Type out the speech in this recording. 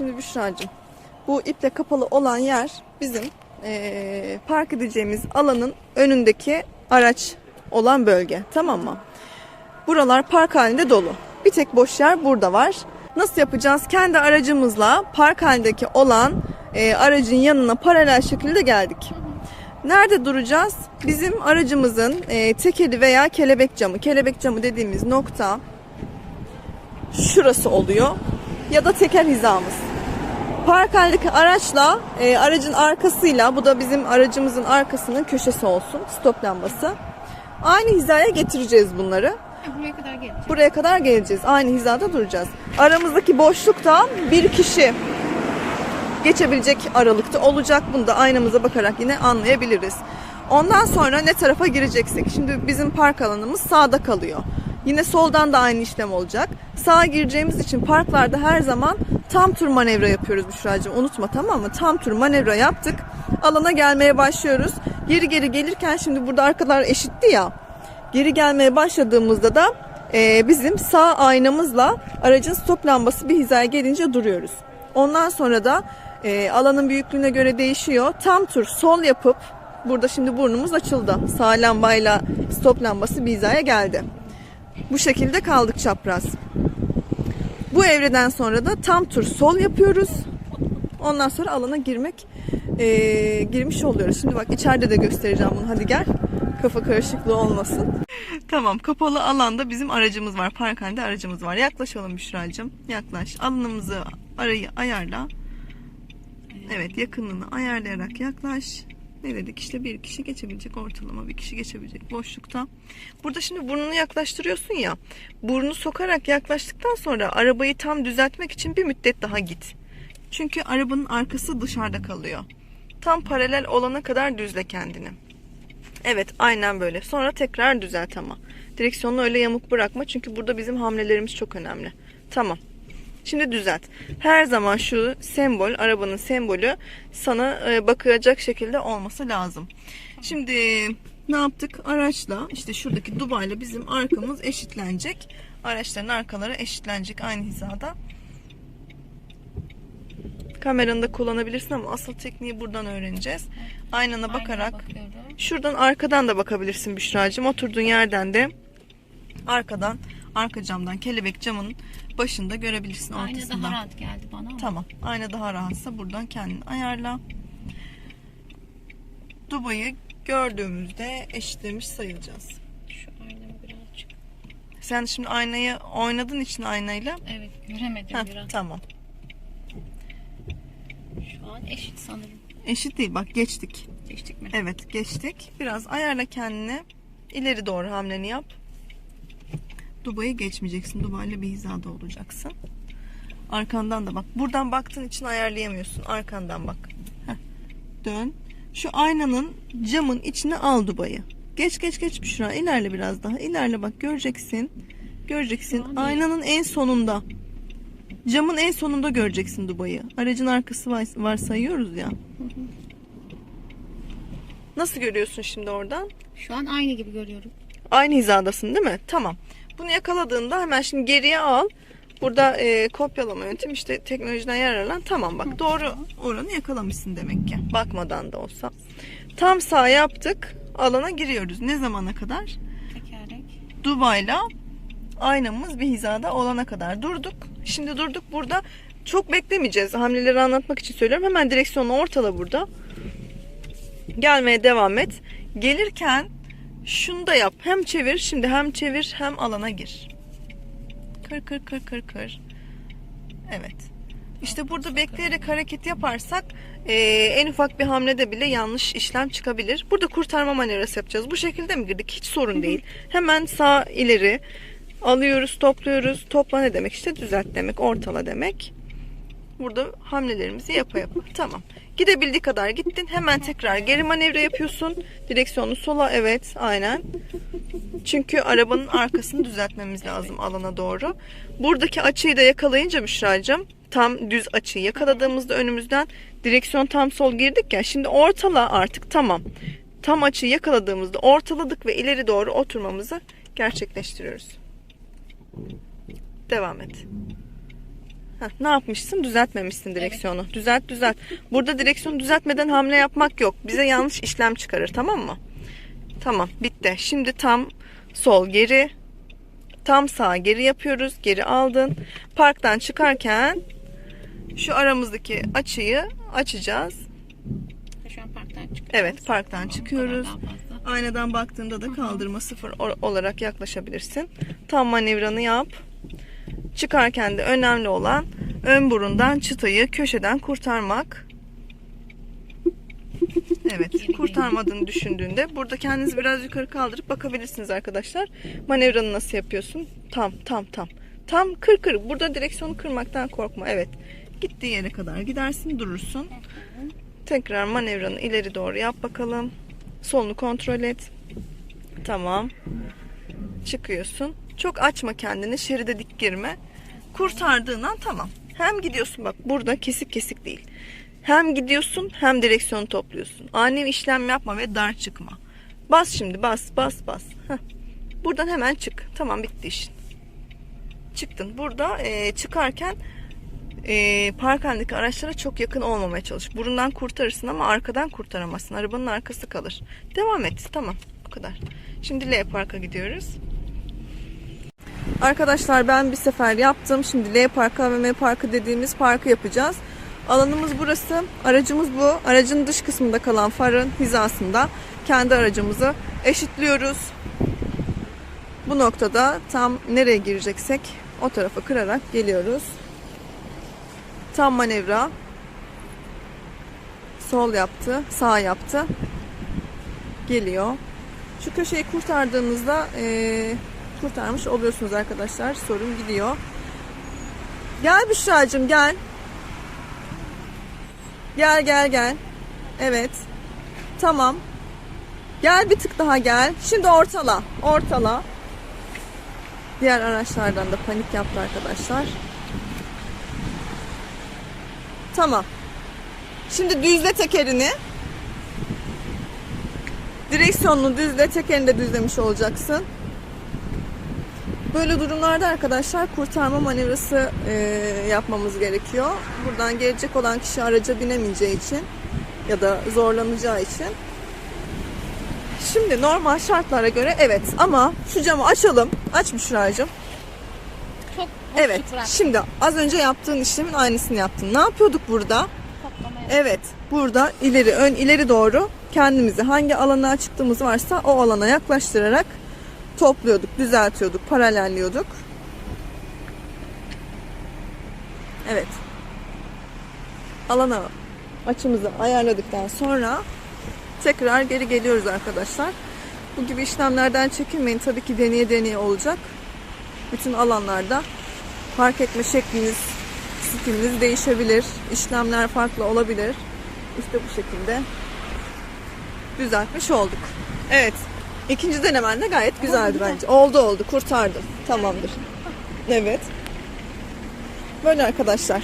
Şimdi Büşra'cığım bu iple kapalı olan yer bizim eee, park edeceğimiz alanın önündeki araç olan bölge. Tamam mı? Buralar park halinde dolu. Bir tek boş yer burada var. Nasıl yapacağız? Kendi aracımızla park halindeki olan eee, aracın yanına paralel şekilde geldik. Nerede duracağız? Bizim aracımızın eee, tekeri veya kelebek camı. Kelebek camı dediğimiz nokta şurası oluyor. Ya da teker hizamız. Park halindeki araçla e, aracın arkasıyla bu da bizim aracımızın arkasının köşesi olsun stop lambası. Aynı hizaya getireceğiz bunları. Buraya kadar gelecek. Buraya kadar geleceğiz. Aynı hizada duracağız. Aramızdaki boşlukta bir kişi geçebilecek aralıkta olacak. Bunu da aynamıza bakarak yine anlayabiliriz. Ondan sonra ne tarafa gireceksek. Şimdi bizim park alanımız sağda kalıyor. Yine soldan da aynı işlem olacak. Sağa gireceğimiz için parklarda her zaman tam tur manevra yapıyoruz Büşra'cığım. Unutma tamam mı? Tam tur manevra yaptık. Alana gelmeye başlıyoruz. Geri geri gelirken şimdi burada arkalar eşitti ya. Geri gelmeye başladığımızda da e, bizim sağ aynamızla aracın stop lambası bir hizaya gelince duruyoruz. Ondan sonra da e, alanın büyüklüğüne göre değişiyor. Tam tur sol yapıp burada şimdi burnumuz açıldı. Sağ lambayla stop lambası bir hizaya geldi. Bu şekilde kaldık çapraz. Bu evreden sonra da tam tur sol yapıyoruz. Ondan sonra alana girmek e, girmiş oluyoruz. Şimdi bak içeride de göstereceğim bunu. Hadi gel. Kafa karışıklığı olmasın. Tamam kapalı alanda bizim aracımız var. Park halinde aracımız var. Yaklaşalım Büşra'cığım. Yaklaş. Alanımızı arayı ayarla. Evet yakınlığını ayarlayarak yaklaş. Ne dedik işte bir kişi geçebilecek ortalama bir kişi geçebilecek boşlukta. Burada şimdi burnunu yaklaştırıyorsun ya. Burnu sokarak yaklaştıktan sonra arabayı tam düzeltmek için bir müddet daha git. Çünkü arabanın arkası dışarıda kalıyor. Tam paralel olana kadar düzle kendini. Evet aynen böyle. Sonra tekrar düzelt ama. Direksiyonu öyle yamuk bırakma çünkü burada bizim hamlelerimiz çok önemli. Tamam. Şimdi düzelt. Her zaman şu sembol, arabanın sembolü sana e, bakacak şekilde olması lazım. Şimdi ne yaptık? Araçla işte şuradaki dubayla bizim arkamız eşitlenecek. Araçların arkaları eşitlenecek aynı hizada. Kameranı da kullanabilirsin ama asıl tekniği buradan öğreneceğiz. Aynana bakarak. Şuradan arkadan da bakabilirsin Büşra'cığım. Oturduğun yerden de arkadan, arka camdan kelebek camın başında görebilirsin ortasında. daha rahat geldi bana ama. Tamam. Ayna daha rahatsa buradan kendini ayarla. Dubayı gördüğümüzde eşitlemiş sayılacağız. Şu aynamı birazcık. Sen şimdi aynayı oynadığın için aynayla. Evet göremedim Heh, biraz. tamam. Şu an eşit sanırım. Eşit değil bak geçtik. Geçtik mi? Evet geçtik. Biraz ayarla kendini. İleri doğru hamleni yap. Dubai'yi geçmeyeceksin. Dubai'yle bir hizada olacaksın. Arkandan da bak. Buradan baktığın için ayarlayamıyorsun. Arkandan bak. Heh. Dön. Şu aynanın camın içine al Dubai'yi. Geç geç geç Büşra. İlerle biraz daha. İlerle bak göreceksin. Göreceksin. Aynanın en sonunda. Camın en sonunda göreceksin Dubai'yi. Aracın arkası var, var sayıyoruz ya. Nasıl görüyorsun şimdi oradan? Şu an aynı gibi görüyorum. Aynı hizadasın değil mi? Tamam. Bunu yakaladığında hemen şimdi geriye al. Burada e, kopyalama yöntemi işte teknolojiden yararlan. Tamam bak doğru oranı yakalamışsın demek ki. Bakmadan da olsa. Tam sağ yaptık. Alana giriyoruz. Ne zamana kadar? Tekerlek. Dubai'la aynamız bir hizada olana kadar durduk. Şimdi durduk burada. Çok beklemeyeceğiz. Hamleleri anlatmak için söylüyorum. Hemen direksiyonu ortala burada. Gelmeye devam et. Gelirken şunu da yap. Hem çevir şimdi hem çevir hem alana gir. Kır kır kır kır kır. Evet. İşte burada bekleyerek hareket yaparsak eee, en ufak bir hamlede bile yanlış işlem çıkabilir. Burada kurtarma manevrası yapacağız. Bu şekilde mi girdik? Hiç sorun değil. Hemen sağ ileri alıyoruz, topluyoruz. Topla ne demek? İşte düzelt demek, ortala demek. Burada hamlelerimizi yapa yapa. Tamam. Gidebildiği kadar gittin. Hemen tekrar geri manevra yapıyorsun. Direksiyonu sola evet aynen. Çünkü arabanın arkasını düzeltmemiz lazım alana doğru. Buradaki açıyı da yakalayınca Büşra'cığım tam düz açıyı yakaladığımızda önümüzden direksiyon tam sol girdik ya. Şimdi ortala artık tamam. Tam açıyı yakaladığımızda ortaladık ve ileri doğru oturmamızı gerçekleştiriyoruz. Devam et. Heh, ne yapmışsın? Düzeltmemişsin direksiyonu. Düzelt düzelt. Burada direksiyonu düzeltmeden hamle yapmak yok. Bize yanlış işlem çıkarır tamam mı? Tamam bitti. Şimdi tam sol geri. Tam sağ geri yapıyoruz. Geri aldın. Parktan çıkarken şu aramızdaki açıyı açacağız. Şu an parktan çıkıyoruz. Evet parktan Tamam, çıkıyoruz. Aynadan baktığında da kaldırma sıfır olarak yaklaşabilirsin. Tam manevranı yap. Çıkarken de önemli olan ön burundan çıtayı köşeden kurtarmak. Evet, kurtarmadığını düşündüğünde burada kendinizi biraz yukarı kaldırıp bakabilirsiniz arkadaşlar. Manevranı nasıl yapıyorsun? Tam, tam, tam. Tam kır kır. Burada direksiyonu kırmaktan korkma. Evet. Gittiği yere kadar gidersin, durursun. Tekrar manevranı ileri doğru yap bakalım. Solunu kontrol et. Tamam. Çıkıyorsun. Çok açma kendini. Şeride dik girme. Kurtardığın an tamam. Hem gidiyorsun bak burada kesik kesik değil. Hem gidiyorsun hem direksiyonu topluyorsun. Ani işlem yapma ve dar çıkma. Bas şimdi bas bas bas. Heh. Buradan hemen çık. Tamam bitti işin. Çıktın. Burada e, çıkarken e, park halindeki araçlara çok yakın olmamaya çalış. Burundan kurtarırsın ama arkadan kurtaramazsın. Arabanın arkası kalır. Devam et. Tamam. Bu kadar. Şimdi L parka gidiyoruz. Arkadaşlar ben bir sefer yaptım. Şimdi L parkı ve M parkı dediğimiz parkı yapacağız. Alanımız burası. Aracımız bu. Aracın dış kısmında kalan farın hizasında kendi aracımızı eşitliyoruz. Bu noktada tam nereye gireceksek o tarafa kırarak geliyoruz. Tam manevra. Sol yaptı, sağ yaptı. Geliyor. Şu köşeyi kurtardığınızda eee, kurtarmış oluyorsunuz arkadaşlar. Sorun gidiyor. Gel Büşra'cığım gel. Gel gel gel. Evet. Tamam. Gel bir tık daha gel. Şimdi ortala. Ortala. Diğer araçlardan da panik yaptı arkadaşlar. Tamam. Şimdi düzle tekerini. Direksiyonunu düzle, tekerini de düzlemiş olacaksın. Böyle durumlarda arkadaşlar kurtarma manevrası e, yapmamız gerekiyor. Buradan gelecek olan kişi araca binemeyeceği için ya da zorlanacağı için. Şimdi normal şartlara göre evet ama şu camı açalım. Aç Büşra'cığım. Çok Evet. bırak. Şimdi az önce yaptığın işlemin aynısını yaptın. Ne yapıyorduk burada? Evet. Burada ileri ön ileri doğru kendimizi hangi alana çıktığımız varsa o alana yaklaştırarak topluyorduk, düzeltiyorduk, paralelliyorduk. Evet. Alana açımızı ayarladıktan sonra tekrar geri geliyoruz arkadaşlar. Bu gibi işlemlerden çekinmeyin. Tabii ki deneye deneye olacak. Bütün alanlarda park etme şekliniz, stiliniz değişebilir. İşlemler farklı olabilir. İşte bu şekilde düzeltmiş olduk. Evet. İkinci denemen de gayet güzeldi bence. Oldu oldu. Kurtardım. Tamamdır. Evet. Böyle arkadaşlar.